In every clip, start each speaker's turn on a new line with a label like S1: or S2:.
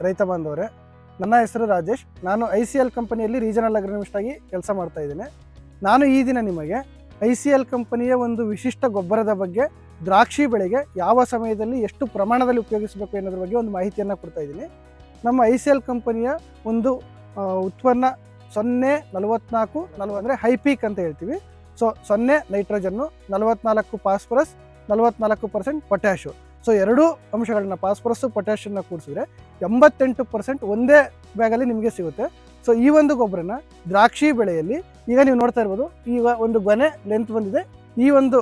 S1: ರೈತ ಬಾಂಧವರೇ, ನನ್ನ ಹೆಸರು ರಾಜೇಶ್. ನಾನು ಐ ಸಿ ಎಲ್ ಕಂಪನಿಯಲ್ಲಿ ರೀಜನಲ್ ಅಗ್ರಿಮಿಸ್ಟ್ ಆಗಿ ಕೆಲಸ ಮಾಡ್ತಾ ಇದ್ದೇನೆ. ನಾನು ಈ ದಿನ ನಿಮಗೆ ಐ ಸಿ ಎಲ್ ಕಂಪನಿಯ ಒಂದು ವಿಶಿಷ್ಟ ಗೊಬ್ಬರದ ಬಗ್ಗೆ, ದ್ರಾಕ್ಷಿ ಬೆಳೆಗೆ ಯಾವ ಸಮಯದಲ್ಲಿ ಎಷ್ಟು ಪ್ರಮಾಣದಲ್ಲಿ ಉಪಯೋಗಿಸಬೇಕು ಅನ್ನೋದ್ರ ಬಗ್ಗೆ ಒಂದು ಮಾಹಿತಿಯನ್ನು ಕೊಡ್ತಾ ಇದ್ದೀನಿ. ನಮ್ಮ ಐ ಸಿ ಎಲ್ ಕಂಪನಿಯ ಒಂದು ಉತ್ಪನ್ನ ಸೊನ್ನೆ ನಲವತ್ನಾಲ್ಕು, ನಲ್ವ ಅಂದರೆ ಹೈಪೀಕ್ ಅಂತ ಹೇಳ್ತೀವಿ. ಸೊ, ಸೊನ್ನೆ ನೈಟ್ರೋಜನ್ನು, ನಲವತ್ನಾಲ್ಕು ಫಾಸ್ಫರಸ್, ನಲವತ್ನಾಲ್ಕು ಪರ್ಸೆಂಟ್ ಪೊಟ್ಯಾಶು. ಸೊ ಎರಡೂ ಅಂಶಗಳನ್ನ ಫಾಸ್ಫರಸ್ಸು ಪೊಟ್ಯಾಷನ್ನ ಕೂಡಿಸಿದ್ರೆ ಎಂಬತ್ತೆಂಟು ಪರ್ಸೆಂಟ್ ಒಂದೇ ಬ್ಯಾಗಲ್ಲಿ ನಿಮಗೆ ಸಿಗುತ್ತೆ. ಸೊ ಈ ಒಂದು ಗೊಬ್ಬರನ ದ್ರಾಕ್ಷಿ ಬೆಳೆಯಲ್ಲಿ ಈಗ ನೀವು ನೋಡ್ತಾ ಇರ್ಬೋದು, ಈಗ ಒಂದು ಗೊನೆ ಲೆಂತ್ ಬಂದಿದೆ. ಈ ಒಂದು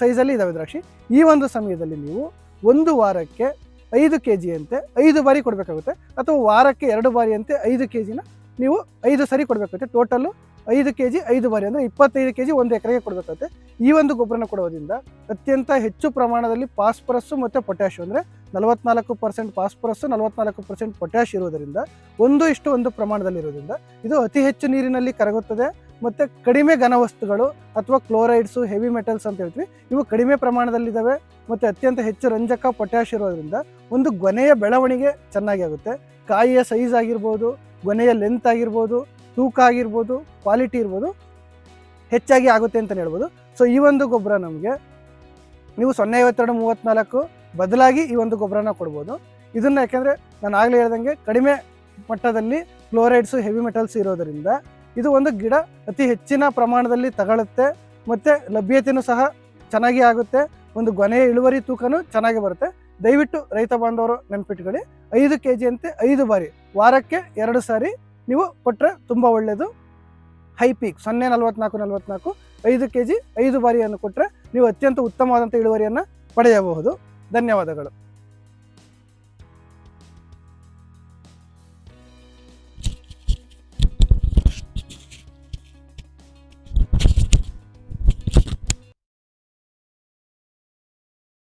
S1: ಸೈಜಲ್ಲಿ ಇದ್ದಾವೆ ದ್ರಾಕ್ಷಿ. ಈ ಒಂದು ಸಮಯದಲ್ಲಿ ನೀವು ಒಂದು ವಾರಕ್ಕೆ ಐದು ಕೆ ಜಿಯಂತೆ ಐದು ಬಾರಿ ಕೊಡಬೇಕಾಗುತ್ತೆ. ಅಥವಾ ವಾರಕ್ಕೆ ಎರಡು ಬಾರಿ ಅಂತೆ ಐದು ಕೆ ಜಿನ ನೀವು ಐದು ಸರಿ ಕೊಡಬೇಕಾಗುತ್ತೆ. ಟೋಟಲ್ಲು ಐದು ಕೆ ಜಿ ಐದು ಬಾರಿ ಅಂದರೆ ಇಪ್ಪತ್ತೈದು ಕೆ ಜಿ ಒಂದು ಎಕರೆಗೆ ಕೊಡಬೇಕಾಗುತ್ತೆ. ಈ ಒಂದು ಗೊಬ್ಬರನ ಕೊಡೋದ್ರಿಂದ ಅತ್ಯಂತ ಹೆಚ್ಚು ಪ್ರಮಾಣದಲ್ಲಿ ಪಾಸ್ಪರಸ್ಸು ಮತ್ತು ಪೊಟ್ಯಾಶ್ ಅಂದರೆ ನಲವತ್ನಾಲ್ಕು ಪರ್ಸೆಂಟ್ ಪಾಸ್ಪರಸ್ಸು ನಲವತ್ನಾಲ್ಕು ಪರ್ಸೆಂಟ್ ಪೊಟ್ಯಾಶ್ ಇರೋದರಿಂದ ಒಂದು ಇಷ್ಟು ಒಂದು ಪ್ರಮಾಣದಲ್ಲಿರೋದ್ರಿಂದ ಇದು ಅತಿ ಹೆಚ್ಚು ನೀರಿನಲ್ಲಿ ಕರಗುತ್ತದೆ ಮತ್ತು ಕಡಿಮೆ ಘನವಸ್ತುಗಳು ಅಥವಾ ಕ್ಲೋರೈಡ್ಸು ಹೆವಿ ಮೆಟಲ್ಸ್ ಅಂತ ಹೇಳ್ತೀವಿ, ಇವು ಕಡಿಮೆ ಪ್ರಮಾಣದಲ್ಲಿದ್ದಾವೆ ಮತ್ತು ಅತ್ಯಂತ ಹೆಚ್ಚು ರಂಜಕ ಪೊಟ್ಯಾಶ್ ಇರೋದ್ರಿಂದ ಒಂದು ಗೊನೆಯ ಬೆಳವಣಿಗೆ ಚೆನ್ನಾಗಿ ಆಗುತ್ತೆ. ಕಾಯಿಯ ಸೈಜ್ ಆಗಿರ್ಬೋದು, ಗೊನೆಯ ಲೆಂತ್ ಆಗಿರ್ಬೋದು ತೂಕ ಆಗಿರ್ಬೋದು ಕ್ವಾಲಿಟಿ ಇರ್ಬೋದು, ಹೆಚ್ಚಾಗಿ ಆಗುತ್ತೆ ಅಂತಲೇ ಹೇಳ್ಬೋದು. ಸೊ ಈ ಒಂದು ಗೊಬ್ಬರ ನಮಗೆ ನೀವು ಸೊನ್ನೆ ಐವತ್ತೆರಡು ಮೂವತ್ತ್ನಾಲ್ಕು ಬದಲಾಗಿ ಈ ಒಂದು ಗೊಬ್ಬರನ ಕೊಡ್ಬೋದು. ಇದನ್ನು ಯಾಕೆಂದರೆ ನಾನು ಆಗಲೇ ಹೇಳ್ದಂಗೆ ಕಡಿಮೆ ಮಟ್ಟದಲ್ಲಿ ಕ್ಲೋರೈಡ್ಸು ಹೆವಿ ಮೆಟಲ್ಸ್ ಇರೋದರಿಂದ ಇದು ಒಂದು ಗಿಡ ಅತಿ ಹೆಚ್ಚಿನ ಪ್ರಮಾಣದಲ್ಲಿ ತಗೊಳುತ್ತೆ ಮತ್ತು ಲಭ್ಯತೆಯೂ ಸಹ ಚೆನ್ನಾಗಿ ಆಗುತ್ತೆ. ಒಂದು ಗೊನೆಯ ಇಳುವರಿ ತೂಕನೂ ಚೆನ್ನಾಗಿ ಬರುತ್ತೆ. ದಯವಿಟ್ಟು ರೈತ ಬಾಂಧವರು ನೆನ್ಪಿಟ್ಕೊಳ್ಳಿ, ಐದು ಕೆ ಜಿ ಅಂತೆ ಐದು ಬಾರಿ ವಾರಕ್ಕೆ ಎರಡು ಸಾರಿ ನೀವು ಕೊಟ್ಟರೆ ತುಂಬ ಒಳ್ಳೆಯದು ಹೈ ಪೀಕ್ ಸೊನ್ನೆ ನಲವತ್ನಾಲ್ಕು ನಲವತ್ನಾಲ್ಕು, ಐದು ಕೆ ಜಿ ಐದು ಬಾರಿಯನ್ನು ಕೊಟ್ಟರೆ ನೀವು ಅತ್ಯಂತ ಉತ್ತಮವಾದಂಥ ಇಳುವರಿಯನ್ನು ಪಡೆಯಬಹುದು. ಧನ್ಯವಾದಗಳು.